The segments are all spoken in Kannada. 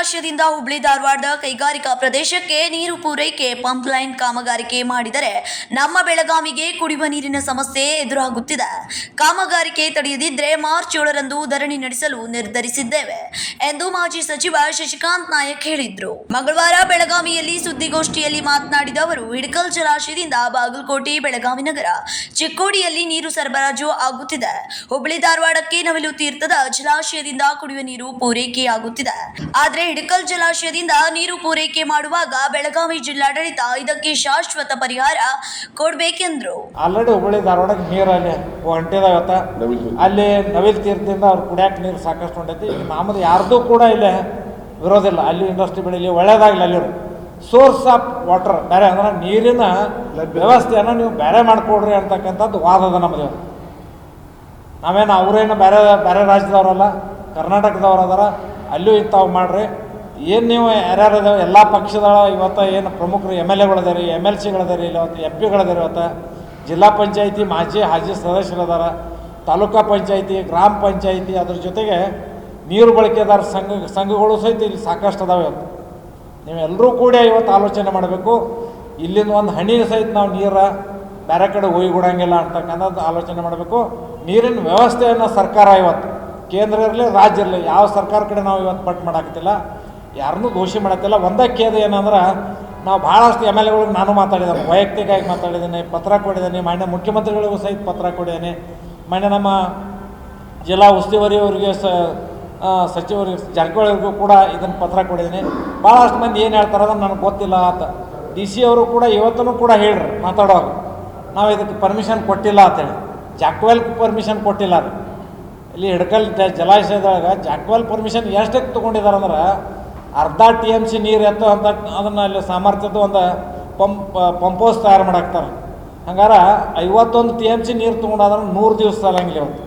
ಜಲಾಶಯದಿಂದ ಹುಬ್ಳಿ ಧಾರವಾಡದ ಕೈಗಾರಿಕಾ ಪ್ರದೇಶಕ್ಕೆ ನೀರು ಪೂರೈಕೆ, ಪಂಪ್ ಲೈನ್ ಕಾಮಗಾರಿಕೆ ಮಾಡಿದರೆ ನಮ್ಮ ಬೆಳಗಾವಿಗೆ ಕುಡಿಯುವ ನೀರಿನ ಸಮಸ್ಯೆ ಎದುರಾಗುತ್ತಿದೆ. ಕಾಮಗಾರಿಕೆ ತಡೆಯದಿದ್ದರೆ ಮಾರ್ಚ್ ಏಳರಂದು ಧರಣಿ ನಡೆಸಲು ನಿರ್ಧರಿಸಿದ್ದೇವೆ ಎಂದು ಮಾಜಿ ಸಚಿವ ಶಶಿಕಾಂತ್ ನಾಯಕ್ ಹೇಳಿದ್ರು. ಮಂಗಳವಾರ ಬೆಳಗಾವಿಯಲ್ಲಿ ಸುದ್ದಿಗೋಷ್ಠಿಯಲ್ಲಿ ಮಾತನಾಡಿದ ಅವರು, ಹಿಡಕಲ್ ಜಲಾಶಯದಿಂದ ಬಾಗಲಕೋಟೆ, ಬೆಳಗಾವಿ ನಗರ, ಚಿಕ್ಕೋಡಿಯಲ್ಲಿ ನೀರು ಸರಬರಾಜು ಆಗುತ್ತಿದೆ. ಹುಬ್ಳಿ ಧಾರವಾಡಕ್ಕೆ ನವಿಲು ತೀರ್ಥದ ಜಲಾಶಯದಿಂದ ಕುಡಿಯುವ ನೀರು ಪೂರೈಕೆಯಾಗುತ್ತಿದೆ. ಆದರೆ ಹಿಡಕಲ್ ಜಲಾಶಯದಿಂದ ನೀರು ಪೂರೈಕೆ ಮಾಡುವಾಗ ಬೆಳಗಾವಿ ಜಿಲ್ಲಾಡಳಿತ ಇದಕ್ಕೆ ಶಾಶ್ವತ ಪರಿಹಾರ ಕೊಡ್ಬೇಕೆಂದ್ರು. ಆಲ್ರೆಡಿ ಹುಬ್ಬಳ್ಳಿ ಧಾರವಾಡಕ್ಕೆ ನೀರು ಅಲ್ಲಿ ಹೊಂಟಿದಾಗತ್ತ ಅಲ್ಲಿ ನವಿಲ್ ತೀರ್ಥದಿಂದ ಅವ್ರು ಕುಡಿಯಕ್ಕೆ ನೀರು ಸಾಕಷ್ಟು ಹೊಂಟೈತಿ. ನಮ್ದು ನಮ್ಮದು ಯಾರ್ದು ಕೂಡ ಇಲ್ಲಿ ವಿರೋಧಿಲ್ಲ. ಅಲ್ಲಿ ಇಂಡಸ್ಟ್ರಿ ಬೆಳೀಲಿ ಒಳ್ಳೇದಾಗಲಿ ಅಲ್ಲಿ ಸೋರ್ಸ್ ಆಫ್ ವಾಟರ್ ಬೇರೆ ಅಂದ್ರೆ ನೀರಿನ ವ್ಯವಸ್ಥೆಯನ್ನು ನೀವು ಬೇರೆ ಮಾಡಿಕೊಡ್ರಿ ಅಂತಕ್ಕಂಥದ್ದು ವಾದದ ನಮ್ಮದು ಇವತ್ತು. ನಾವೇನು ಅವರೇನು ಬೇರೆ ಬೇರೆ ರಾಜ್ಯದವರಲ್ಲ ಕರ್ನಾಟಕದವ್ರು ಅದಾರ ಅಲ್ಲೂ ಇಂಥವು ಮಾಡ್ರಿ. ಏನು ನೀವು ಯಾರ್ಯಾರು ಎಲ್ಲ ಪಕ್ಷದ ಇವತ್ತು ಏನು ಪ್ರಮುಖರು ಎಂ ಎಲ್ ಎಗಳದಾರಿ, ಎಂ ಎಲ್ ಸಿಗಳಿದಾರೆ ಇವತ್ತು ಎಂ ಪಿಗಳದಾರಿ ಇವತ್ತು? ಜಿಲ್ಲಾ ಪಂಚಾಯತಿ ಮಾಜಿ ಹಾಜಿ ಸದಸ್ಯರದಾರ, ತಾಲೂಕಾ ಪಂಚಾಯತಿ, ಗ್ರಾಮ ಪಂಚಾಯತಿ, ಅದ್ರ ಜೊತೆಗೆ ನೀರು ಬಳಕೆದಾರ ಸಂಘ, ಸಂಘಗಳು ಸಹಿತ ಇಲ್ಲಿ ಸಾಕಷ್ಟು ಅದಾವೆ ಇವತ್ತು. ನೀವೆಲ್ಲರೂ ಕೂಡ ಇವತ್ತು ಆಲೋಚನೆ ಮಾಡಬೇಕು. ಇಲ್ಲಿಂದ ಒಂದು ಹನಿ ಸಹಿತ ನಾವು ನೀರ ಬೇರೆ ಕಡೆ ಒಯ್ಗೊಡಂಗಿಲ್ಲ ಅಂತಕ್ಕಂಥದ್ದು ಆಲೋಚನೆ ಮಾಡಬೇಕು. ನೀರಿನ ವ್ಯವಸ್ಥೆಯನ್ನು ಸರ್ಕಾರ ಇವತ್ತು, ಕೇಂದ್ರ ಇರಲಿ, ರಾಜ್ಯ ಇರಲಿ, ಯಾವ ಸರ್ಕಾರ ಕಡೆ ನಾವು ಇವತ್ತು ಪಟ್ಟು ಮಾಡಾಕತ್ತಿಲ್ಲ. ಯಾರನ್ನೂ ದೋಷಿ ಮಾಡತ್ತಿಲ್ಲ. ಒಂದಕ್ಕೆ ಅದು ಏನಂದ್ರೆ, ನಾವು ಭಾಳಷ್ಟು ಎಂ ಎಲ್ ಎಗಳಿಗೆ ನಾನು ಮಾತಾಡಿದ್ದೇನೆ, ವೈಯಕ್ತಿಕವಾಗಿ ಮಾತಾಡಿದ್ದೀನಿ, ಪತ್ರ ಕೊಟ್ಟಿದ್ದೀನಿ, ಮಾನ್ಯ ಮುಖ್ಯಮಂತ್ರಿಗಳಿಗೂ ಸಹಿತ ಪತ್ರ ಕೊಟ್ಟಿದ್ದೀನಿ. ಮಾನ್ಯ ನಮ್ಮ ಜಿಲ್ಲಾ ಉಸ್ತುವಾರಿ ಅವರಿಗೆ ಸ ಸಚಿವರಿಗೆ ಜಾರಕಿಹೊಳಿಗೂ ಕೂಡ ಇದನ್ನು ಪತ್ರ ಕೊಟ್ಟಿದ್ದೀನಿ. ಭಾಳಷ್ಟು ಮಂದಿ ಏನು ಹೇಳ್ತಾರೆ ಅದನ್ನು ನನಗೆ ಗೊತ್ತಿಲ್ಲ ಅಂತ ಡಿ ಸಿ ಅವರು ಕೂಡ ಇವತ್ತೂ ಕೂಡ ಹೇಳ್ರಿ ಮಾತಾಡೋರು ನಾವು ಇದಕ್ಕೆ ಪರ್ಮಿಷನ್ ಕೊಟ್ಟಿಲ್ಲ ಅಂತೇಳಿ. ಜಾಕ್ವೆಲ್ ಪರ್ಮಿಷನ್ ಕೊಟ್ಟಿಲ್ಲ ಅದು. ಇಲ್ಲಿ ಹಿಡ್ಕಲ್ ಜಲಾಶಯದೊಳಗೆ ಜಾಕ್ವೆಲ್ ಪರ್ಮಿಷನ್ ಎಷ್ಟಕ್ಕೆ ತೊಗೊಂಡಿದ್ದಾರೆ ಅಂದ್ರೆ ಅರ್ಧ ಟಿ ಎಂ ಸಿ ನೀರು ಎತ್ತು ಅಂತ ಅದನ್ನು ಅಲ್ಲಿ ಸಾಮರ್ಥ್ಯದ ಒಂದು ಪಂಪ್ ಪಂಪೋಸ್ ತಯಾರು ಮಾಡಾಕ್ತಾರೆ. ಹಂಗಾರೆ ಐವತ್ತೊಂದು ಟಿ ಎಂ ಸಿ ನೀರು ತೊಗೊಂಡಾದ್ರೆ ನೂರು ದಿವಸ ಸಾಲಂಗಿಲ್ಲ ಇವತ್ತು.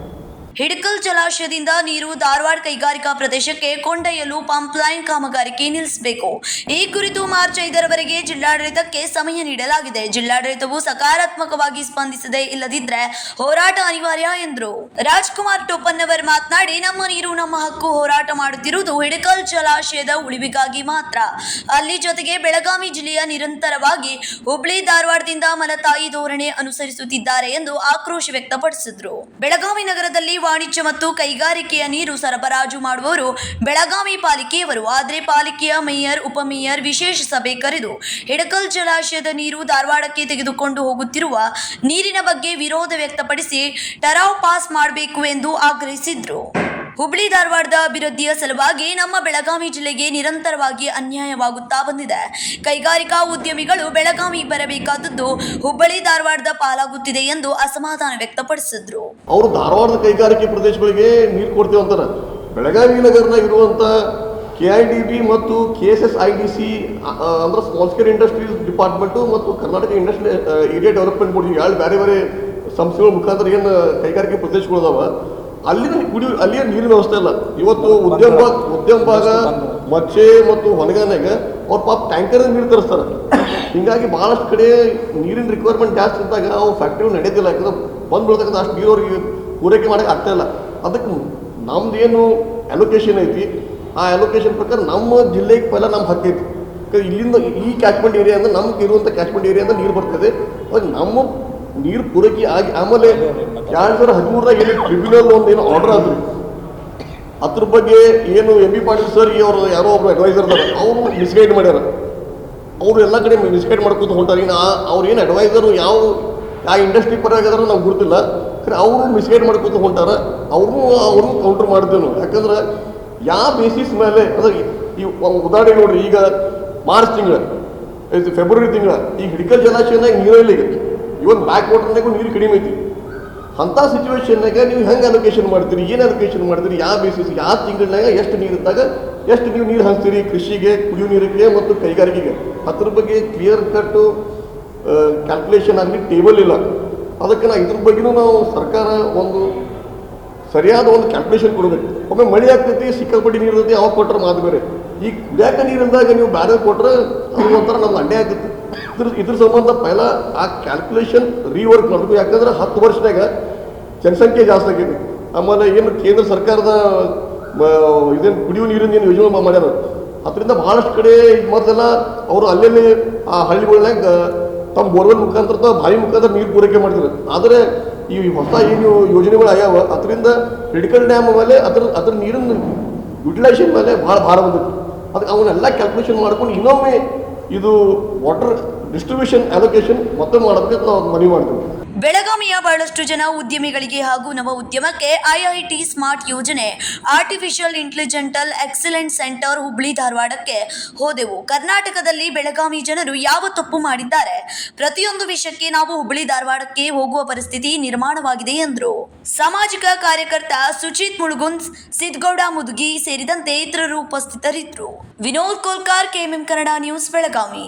ಹಿಡಕಲ್ ಜಲಾಶಯದಿಂದ ನೀರು ಧಾರವಾಡ ಕೈಗಾರಿಕಾ ಪ್ರದೇಶಕ್ಕೆ ಕೊಂಡೊಯ್ಯಲು ಪಂಪ್ಲೈನ್ ಕಾಮಗಾರಿಕೆ ನಿಲ್ಲಿಸಬೇಕು. ಈ ಕುರಿತು ಮಾರ್ಚ್ ಐದರವರೆಗೆ ಜಿಲ್ಲಾಡಳಿತಕ್ಕೆ ಸಮಯ ನೀಡಲಾಗಿದೆ. ಜಿಲ್ಲಾಡಳಿತವು ಸಕಾರಾತ್ಮಕವಾಗಿ ಸ್ಪಂದಿಸದೆ ಇಲ್ಲದಿದ್ರೆ ಹೋರಾಟ ಅನಿವಾರ್ಯ ಎಂದರು. ರಾಜ್ಕುಮಾರ್ ಟೋಪನ್ನವರ್ ಮಾತನಾಡಿ, ನಮ್ಮ ನೀರು, ನಮ್ಮ ಹಕ್ಕು ಹೋರಾಟ ಮಾಡುತ್ತಿರುವುದು ಹಿಡಕಲ್ ಜಲಾಶಯದ ಉಳಿವಿಗಾಗಿ ಮಾತ್ರ. ಅಲ್ಲಿ ಜೊತೆಗೆ ಬೆಳಗಾವಿ ಜಿಲ್ಲೆಯ ನಿರಂತರವಾಗಿ ಹುಬ್ಳಿ, ಧಾರವಾಡದಿಂದ ಮಲತಾಯಿ ಧೋರಣೆ ಅನುಸರಿಸುತ್ತಿದ್ದಾರೆ ಎಂದು ಆಕ್ರೋಶ ವ್ಯಕ್ತಪಡಿಸಿದ್ರು. ಬೆಳಗಾವಿ ನಗರದಲ್ಲಿ ವಾಣಿಜ್ಯ ಮತ್ತು ಕೈಗಾರಿಕೆಯ ನೀರು ಸರಬರಾಜು ಮಾಡುವವರು ಬೆಳಗಾವಿ ಪಾಲಿಕೆಯವರು. ಆದರೆ ಪಾಲಿಕೆಯ ಮೇಯರ್ ಉಪಮೇಯರ್ ವಿಶೇಷ ಸಭೆ ಕರೆದು ಹಿಡಕಲ್ ಜಲಾಶಯದ ನೀರು ಧಾರವಾಡಕ್ಕೆ ತೆಗೆದುಕೊಂಡು ಹೋಗುತ್ತಿರುವ ನೀರಿನ ಬಗ್ಗೆ ವಿರೋಧ ವ್ಯಕ್ತಪಡಿಸಿ ಟರಾವ್ ಪಾಸ್ ಮಾಡಬೇಕು ಎಂದು ಆಗ್ರಹಿಸಿದ್ರು. ಹುಬ್ಳಿ ಧಾರವಾಡದ ಅಭಿವೃದ್ಧಿಯ ಸಲುವಾಗಿ ನಮ್ಮ ಬೆಳಗಾವಿ ಜಿಲ್ಲೆಗೆ ನಿರಂತರವಾಗಿ ಅನ್ಯಾಯವಾಗುತ್ತಾ ಬಂದಿದೆ. ಕೈಗಾರಿಕಾ ಉದ್ಯಮಿಗಳು ಬೆಳಗಾವಿ ಬರಬೇಕಾದದ್ದು ಹುಬ್ಬಳ್ಳಿ ಧಾರವಾಡದ ಪಾಲಾಗುತ್ತಿದೆ ಎಂದು ಅಸಮಾಧಾನ ವ್ಯಕ್ತಪಡಿಸಿದ್ರು. ಅವರು ಧಾರವಾಡದ ಕೈಗಾರಿಕೆ ಪ್ರದೇಶಗಳಿಗೆ ನೀರು ಕೊಡ್ತೀವಿ ಅಂತಾರೆ. ಬೆಳಗಾವಿ ನಗರನ ಇರುವಂಥ ಕೆ ಐ ಡಿ ಬಿ ಮತ್ತು K S S I D C ಅಂದ್ರೆ ಸ್ಮಾಲ್ ಸ್ಕೇಲ್ ಇಂಡಸ್ಟ್ರೀಸ್ ಡಿಪಾರ್ಟ್ಮೆಂಟು ಮತ್ತು Karnataka industry area development board ಎರಡು ಬೇರೆ ಬೇರೆ ಸಂಸ್ಥೆಗಳ ಮುಖಾಂತರ ಏನು ಕೈಗಾರಿಕೆ ಪ್ರದೇಶಗಳು ಅದಾವ. ಅಲ್ಲಿನ ಕುಡಿಯುವ ಅಲ್ಲಿಯ ನೀರಿನ ವ್ಯವಸ್ಥೆ ಇಲ್ಲ. ಇವತ್ತು ಉದ್ಯಮ ಉದ್ಯಮ ಭಾಗ ಮಚ್ಚೆ ಮತ್ತು ಹೊನಗಾನಾಗ ಅವ್ರ ಪಾಪ ಟ್ಯಾಂಕರ್ ನೀರು ತರಿಸ್ತಾರೆ. ಹಿಂಗಾಗಿ ಭಾಳಷ್ಟು ಕಡೆ ನೀರಿನ ರಿಕ್ವೈರ್ಮೆಂಟ್ ಜಾಸ್ತಿ ಇದ್ದಾಗ ಅವು ಫ್ಯಾಕ್ಟ್ರಿ ನಡೆಯೋದಿಲ್ಲ ಯಾಕಂದ್ರೆ ಬಂದು ಬೀಳ್ತಕ್ಕಂಥ ಅಷ್ಟು ನೀರು ಅವ್ರಿಗೆ ಪೂರೈಕೆ ಮಾಡಕ್ಕೆ ಆಗ್ತಾ ಇಲ್ಲ. ಅದಕ್ಕೆ ನಮ್ದು ಏನು ಅಲೋಕೇಶನ್ ಐತಿ? ಆ ಅಲೋಕೇಶನ್ ಪ್ರಕಾರ ನಮ್ಮ ಜಿಲ್ಲೆಗೆ ಪೈಲ ನಮ್ಮ ಹಕ್ಕೈತಿ ಇಲ್ಲಿಂದ ಈ ಕ್ಯಾಚ್ಮೆಂಟ್ ಏರಿಯಾ ಅಂದ್ರೆ ನಮ್ಗೆ ಇರುವಂಥ ಕ್ಯಾಚ್ಮೆಂಟ್ ಏರಿಯಾ ಅಂದ್ರೆ ನೀರು ಬರ್ತದೆ. ನಮ್ಮ ನೀರು ಪೂರೈಕೆ ಆಗಿ ಆಮೇಲೆ ಎರಡು ಸಾವಿರ ಹದಿಮೂರದಾಗ ಏನು ಟ್ರಿಬ್ಯುನಲ್ ಒಂದು ಏನು ಆರ್ಡರ್ ಆದ್ರು. ಅದ್ರ ಬಗ್ಗೆ ಏನು ಎಂ ಬಿ ಪಾಟೀಲ್ ಸರ್ ಅವರು ಯಾರೋ ಒಬ್ರು ಅಡ್ವೈಸರ್ ಇದಾರೆ, ಅವರು ಮಿಸ್ಗೈಡ್ ಮಾಡ್ಯಾರ. ಅವರು ಎಲ್ಲ ಕಡೆ ಮಿಸ್ಗೈಡ್ ಮಾಡ್ಕೊತ ಹೊಂಟಾರ. ಇನ್ನು ಆ- ಅವ್ರು ಏನು ಅಡ್ವೈಸರು ಯಾವ ಯಾವ ಇಂಡಸ್ಟ್ರಿ ಪರವಾಗಿ ನಾವು ಗೊತ್ತಿಲ್ಲ ಖರೆ ಅವರು ಮಿಸ್ಗೈಡ್ ಮಾಡ್ಕೊತ ಹೊಂಟಾರ. ಅವರು ಅವರು ಕೌಂಟರ್ ಮಾಡ್ತೇವೆ ನಾವು ಯಾಕಂದ್ರೆ ಯಾವ ಬೇಸಿಸ್ ಮೇಲೆ ಅಂದ್ರೆ ಈ ಉದಾಹರಣೆ ನೋಡ್ರಿ. ಈಗ ಮಾರ್ಚ್ ತಿಂಗಳ ಫೆಬ್ರವರಿ ತಿಂಗಳ, ಈ ಹಿಡಿಕಲ್ ಜಲಾಶಯನಾಗ ನೀರಿಲ್ಲ ಈಗ ಇವನ್ ಬ್ಯಾಕ್ ವಾಟರ್ನಾಗೂ ನೀರು ಕಡಿಮೆ ಐತಿ. ಅಂಥ ಸಿಚುವೇಶನ್ನಾಗ ನೀವು ಹೆಂಗೆ ಅಲೋಕೇಶನ್ ಮಾಡ್ತೀರಿ, ಏನು ಅಲೋಕೇಶನ್ ಮಾಡ್ತೀರಿ, ಯಾವ ಬೇಸಿಸ್ ಯಾವ ತಿಂಗಳಾಗ ಎಷ್ಟು ನೀರು ಇದ್ದಾಗ ಎಷ್ಟು ನೀವು ನೀರು ಹಂಚ್ತೀರಿ ಕೃಷಿಗೆ, ಕುಡಿಯೋ ನೀರಿಗೆ ಮತ್ತು ಕೈಗಾರಿಕೆಗೆ. ಅದ್ರ ಬಗ್ಗೆ ಕ್ಲಿಯರ್ ಕಟ್ಟು ಕ್ಯಾಲ್ಕುಲೇಷನ್ ಆಗಲಿ ಟೇಬಲ್ ಇಲ್ಲ. ಅದಕ್ಕೆ ನಾವು ಇದ್ರ ಬಗ್ಗೆನೂ ನಾವು ಸರ್ಕಾರ ಒಂದು ಸರಿಯಾದ ಒಂದು ಕ್ಯಾಲ್ಕುಲೇಷನ್ ಕೊಡಬೇಕು. ಒಮ್ಮೆ ಮಳೆ ಆಗ್ತೈತಿ, ಸಿಕ್ಕಾಪಟ್ಟಿ ನೀರು ಇರ್ತೈತಿ, ಅವಾಗ ಕೊಟ್ಟರೆ ಮಾತು ಬೇರೆ. ಈ ಕುಡಿಯಾಕ ನೀರಿಂದಾಗ ನೀವು ಬ್ಯಾರೆ ಕೊಟ್ಟರೆ ಅದು ಒಂಥರ ನಮ್ಗೆ ಅಡ್ಡೆ ಆಗ್ತೈತಿ. ಇದ್ರ ಇದ್ರ ಸಂಬಂಧ ಪೈಲ ಆ ಕ್ಯಾಲ್ಕುಲೇಷನ್ ರೀವರ್ಕ್ ಮಾಡಬೇಕು. ಯಾಕಂದ್ರೆ ಹತ್ತು ವರ್ಷದಾಗ ಜನಸಂಖ್ಯೆ ಜಾಸ್ತಿ ಆಗೈತಿ ಆಮೇಲೆ ಏನು ಕೇಂದ್ರ ಸರ್ಕಾರದ ಇದೇನು ಕುಡಿಯುವ ನೀರಿನ ಏನು ಯೋಜನೆ ಮಾಡ್ಯಾರ. ಅದರಿಂದ ಬಹಳಷ್ಟು ಕಡೆ ಇದು ಮೊದಲೆಲ್ಲ ಅವರು ಅಲ್ಲಲ್ಲಿ ಆ ಹಳ್ಳಿಗಳನ್ನ ತಮ್ಮ ಬೋರ್ವೆಲ್ ಮುಖಾಂತರ ಬಾವಿ ಮುಖಾಂತರ ನೀರು ಪೂರೈಕೆ ಮಾಡ್ತಾರೆ ಆದರೆ ಈ ಹೊಸ ಏನು ಯೋಜನೆಗಳು ಆಗ್ಯಾವ, ಅದರಿಂದ ಕ್ರಿಟಿಕಲ್ ಡ್ಯಾಮ್ ಮೇಲೆ ಅದ್ರ ಅದ್ರ ನೀರಿನ ಯುಟಿಲೈಸೇಷನ್ ಮೇಲೆ ಭಾಳ ಭಾರ ಬಂದಿತ್ತು. ಅದಕ್ಕೆ ಅವನ್ನೆಲ್ಲ ಕ್ಯಾಲ್ಕುಲೇಷನ್ ಮಾಡ್ಕೊಂಡು ಇನ್ನೊಮ್ಮೆ ಇದು ವಾಟರ್ ಡಿಸ್ಟ್ರಿಬ್ಯೂಷನ್ ಅಲೋಕೇಶನ್ ಮತ್ತೆ ಮಾಡೋದಕ್ಕೆ ನಾವು ಮನವಿ ಮಾಡ್ತೀವಿ. ಬೆಳಗಾವಿಯ ಬಹಳಷ್ಟು ಜನ ಉದ್ಯಮಿಗಳಿಗೆ ಹಾಗೂ ನವ ಉದ್ಯಮಕ್ಕೆ ಐಐಟಿ ಸ್ಮಾರ್ಟ್ ಯೋಜನೆ, artificial intelligence excellent centre Hubli ಧಾರವಾಡಕ್ಕೆ ಹೋದೆವು. ಕರ್ನಾಟಕದಲ್ಲಿ ಬೆಳಗಾವಿ ಜನರು ಯಾವ ತಪ್ಪು ಮಾಡಿದ್ದಾರೆ? ಪ್ರತಿಯೊಂದು ವಿಷಯಕ್ಕೆ ನಾವು ಹುಬ್ಳಿ ಧಾರವಾಡಕ್ಕೆ ಹೋಗುವ ಪರಿಸ್ಥಿತಿ ನಿರ್ಮಾಣವಾಗಿದೆ ಎಂದರು. ಸಾಮಾಜಿಕ ಕಾರ್ಯಕರ್ತ ಸುಚಿತ್ ಮುಳುಗುಂದ್ ಸಿದ್ಗೌಡ ಮುದುಗಿ ಸೇರಿದಂತೆ ಇತರರು ಉಪಸ್ಥಿತರಿದ್ದರು. Vinod Kolkar, KMM Kannada news, Belagavi.